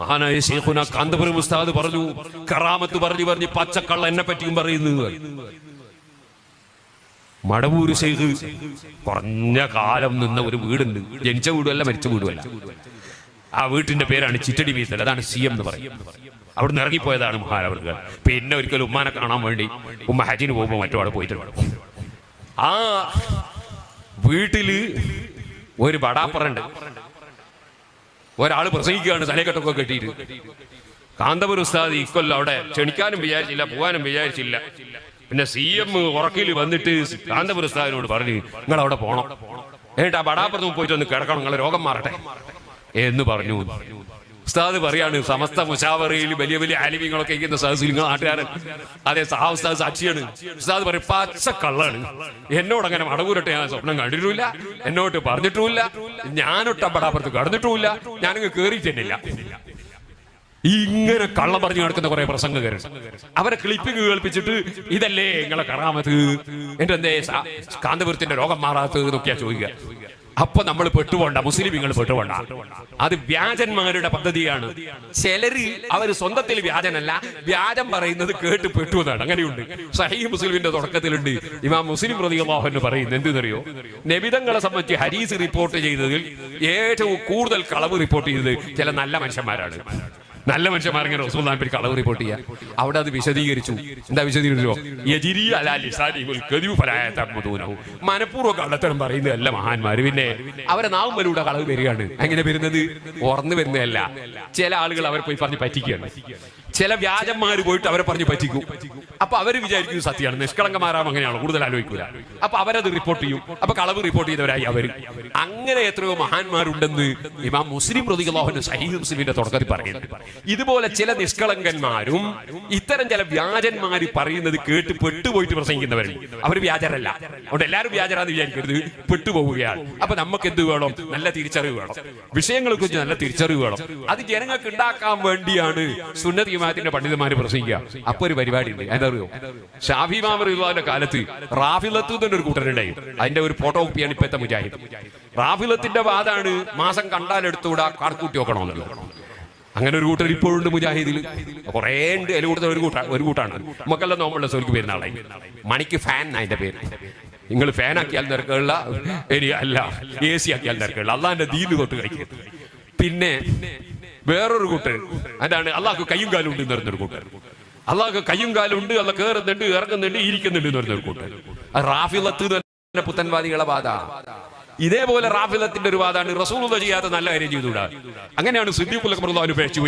മഹാനായ ശേഖുന കാന്തപുരം ഉസ്താദ് പറഞ്ഞു കറാമത്ത് പറഞ്ഞു പറഞ്ഞു പച്ചക്കള്ള എന്നെ പറ്റിയും പറയുന്നു മടവൂര് ശേഖ് കുറഞ്ഞ കാലം നിന്ന ഒരു വീടുണ്ട്. ജനിച്ച വീടുമല്ല മരിച്ച വീടുമല്ല. ആ വീട്ടിന്റെ പേരാണ് ചിറ്റടി വീത്തൽ. അതാണ് സി എം എന്ന് പറയും. അവിടെ നിന്ന് ഇറങ്ങിപ്പോയതാണ് മഹാനവർക്ക് പിന്നെ ഒരിക്കലും ഉമ്മാനെ കാണാൻ വേണ്ടി ഉമ്മ ഹജിന് പോകുമ്പോൾ മറ്റോ അവിടെ പോയിട്ടുണ്ട് ആ വീട്ടിൽ ഒരു ബടാപ്പറുണ്ട് ഒരാൾ പ്രസംഗിക്കുകയാണ് തലക്കെട്ടൊക്കെ കെട്ടിയിട്ട്. കാന്തപുര ഉസ്താദ് ഇക്കൊല്ലം അവിടെ ക്ഷണിക്കാനും വിചാരിച്ചില്ല പോകാനും വിചാരിച്ചില്ല. പിന്നെ സി എം ഉറക്കിൽ വന്നിട്ട് കാന്തപുര ഉസ്താദിനോട് പറഞ്ഞു നിങ്ങൾ അവിടെ പോകണം എന്നിട്ട് ആ ബടാപ്പുറത്ത് പോയിട്ട് ഒന്ന് കിടക്കണം നിങ്ങളെ രോഗം മാറട്ടെ. എന്ന് പറഞ്ഞു. ഉസ്താദ് പറയാണ് സമസ്ത മുഷാവറയിൽ വലിയ വലിയ ആലിമ്യങ്ങളൊക്കെ ഇരിക്കുന്ന സഹസിൽ നിങ്ങൾ നാട്ടുകാരൻ. അതെ സഹാ ഉസ്താദ് സാക്ഷിയാണ്. ഉസ്താദ് പറയും പച്ച കള്ളാണ്. എന്നോട് അങ്ങനെ മടവൂരട്ടെ ഞാൻ സ്വപ്നം കണ്ടിട്ടില്ല എന്നോട്ട് പറഞ്ഞിട്ടുമില്ല. ഞാനൊട്ട ബടാപ്പുറത്ത് കടന്നിട്ടുമില്ല. ഞാനങ്ങ് കേറിയിട്ടില്ല ഇങ്ങനെ കള്ളം പറഞ്ഞു നടക്കുന്ന കുറെ പ്രസംഗകരുണ്ട്. അവരെ ക്ലിപ്പിംഗ് കേൾപ്പിച്ചിട്ട് ഇതല്ലേ നിങ്ങളെ കറാമത്ത്? എന്റെ എന്തേ കാന്തപുരത്തിന്റെ രോഗം മാറാത്തത്? എന്നൊക്കെയാ ചോദിക്കുക. അപ്പൊ നമ്മൾ പെട്ടുപോണ്ട മുസ്ലിം പെട്ടുപോണ്ട. അത് വ്യാജന്മാരുടെ പദ്ധതിയാണ്. ചിലര് അവർ സ്വന്തത്തിൽ വ്യാജനല്ല വ്യാജം പറയുന്നത് കേട്ട് പെട്ടു എന്നാണ് അങ്ങനെയുണ്ട്. സഹീ മുസ്ലിമിന്റെ തുടക്കത്തിലുണ്ട്. ഇമാം മുസ്ലിം പ്രതികളാഹു പറയുന്നത് എന്തെന്നറിയോ? നബിതങ്ങളെ സംബന്ധിച്ച് ഹരീസ് റിപ്പോർട്ട് ചെയ്തതിൽ ഏറ്റവും കൂടുതൽ കളവ് റിപ്പോർട്ട് ചെയ്തത് ചില നല്ല മനുഷ്യന്മാരാണ്. നല്ല മനുഷ്യന്മാരെങ്ങനെ റസൂൽ പേര് കളവ് റിപ്പോർട്ട് ചെയ്യുക അവിടെ അത് വിശദീകരിച്ചു. എന്താ വിശദീകരിച്ചോ. മനഃപൂർവം കള്ളത്തരം പറയുന്നതല്ല മഹാന്മാര് പിന്നെ. അവരെ നാവും വലൂടെ കളവ് വരികയാണ്. എങ്ങനെ വരുന്നത്? ഓർന്നു വരുന്നതല്ല. ചില ആളുകൾ അവരെ പോയി പറഞ്ഞ് പറ്റിക്കുകയാണ്. ചില വ്യാജന്മാർ പോയിട്ട് അവരെ പറഞ്ഞു പറ്റിക്കും. അപ്പൊ അവർ വിചാരിക്കുന്നത് സത്യമാണ് നിഷ്കളങ്കമാരാം അങ്ങനെയാണോ? കൂടുതൽ ആലോചിക്കൂല. അപ്പൊ അവരത് റിപ്പോർട്ട് ചെയ്യും. അപ്പൊ കളവ് റിപ്പോർട്ട് ചെയ്തവരായി അവർ. അങ്ങനെ എത്രയോ മഹാന്മാരുണ്ടെന്ന് ഇമാം മുസ്ലിം പ്രതികളോഹന്റെ സഹീദ് മുസ്ലിമിന്റെ തുടക്കത്തിൽ പറയുന്നുണ്ട് ഇതുപോലെ ചില നിഷ്കളങ്കന്മാരും ഇത്തരം ചില വ്യാജന്മാർ പറയുന്നത് കേട്ട് പെട്ടുപോയിട്ട് പ്രസംഗിക്കുന്നവരുണ്ട്. അവർ വ്യാജരല്ല. അതുകൊണ്ട് എല്ലാവരും വ്യാജരാന്ന് വിചാരിക്കരുത്. പെട്ടുപോവുകയാണ്. അപ്പൊ നമുക്ക് എന്ത് വേണം? നല്ല തിരിച്ചറിവ് വേണം. വിഷയങ്ങളെ കുറിച്ച് നല്ല തിരിച്ചറിവ് വേണം. അത് ജനങ്ങൾക്ക് ഉണ്ടാക്കാൻ വേണ്ടിയാണ് സുന്നത്ത് ജമാഅത്തിന്റെ പണ്ഡിതന്മാര് പ്രസംഗിക്കുക. അപ്പൊ ഒരു പരിപാടി ഉണ്ട് എന്താ പറയുക ഷാഫി മാമറിന്റെ കാലത്ത് റാഫിലത്ത് തന്നെ ഒരു കൂട്ടരുണ്ടായി. അതിന്റെ ഒരു ഫോട്ടോ കോപ്പിയാണ് ഇപ്പോഴത്തെ മുജാഹിദ്. റാഫിലത്തിന്റെ വാദാണ് മാസം കണ്ടാൽ എടുത്തുകൂടാ കണക്കൂട്ടി നോക്കണമെന്നുള്ളത് അങ്ങനെ ഒരു കൂട്ടർ ഇപ്പോഴുണ്ട് മുജാഹിദിൽ കുറേ ഉണ്ട്. അതിൽ കൂടുതൽ ഒരു കൂട്ടാണ് ഒരു കൂട്ടാണ്. നമുക്കെല്ലാം നോമ്പുള്ള സോലിക്ക് പേര് നാളെ മണിക്ക് ഫാൻ അതിന്റെ പേര്. നിങ്ങൾ ഫാൻ ആക്കിയാൽ നിരക്കുള്ള അല്ല എ സി ആക്കിയാൽ നിരക്കുള്ള അള്ളാന്റെ ദീൽ തൊട്ട് കഴിക്കും പിന്നെ വേറൊരു കൂട്ടർ അതാണ് അള്ളാഹ് കയ്യും കാലും ഉണ്ട് എന്ന് കൂട്ടർ അള്ളാഹ് കയ്യും കാലും ഉണ്ട് അല്ല കയറുന്നുണ്ട് ഇറങ്ങുന്നുണ്ട് ഇരിക്കുന്നുണ്ട് എന്ന് പറഞ്ഞൊരു കൂട്ടർ റാഫിലത്ത് പുത്തൻവാദികളെ വാദ ഇതേപോലെ റാഫിലത്തിന്റെ ഒരു വാദാണ് റസൂൾ ചെയ്യാത്ത നല്ല കാര്യം ചെയ്തുകൂടാ. അങ്ങനെയാണ് സിദ്ദീഖുൽ അക്ബർ പേച്ചു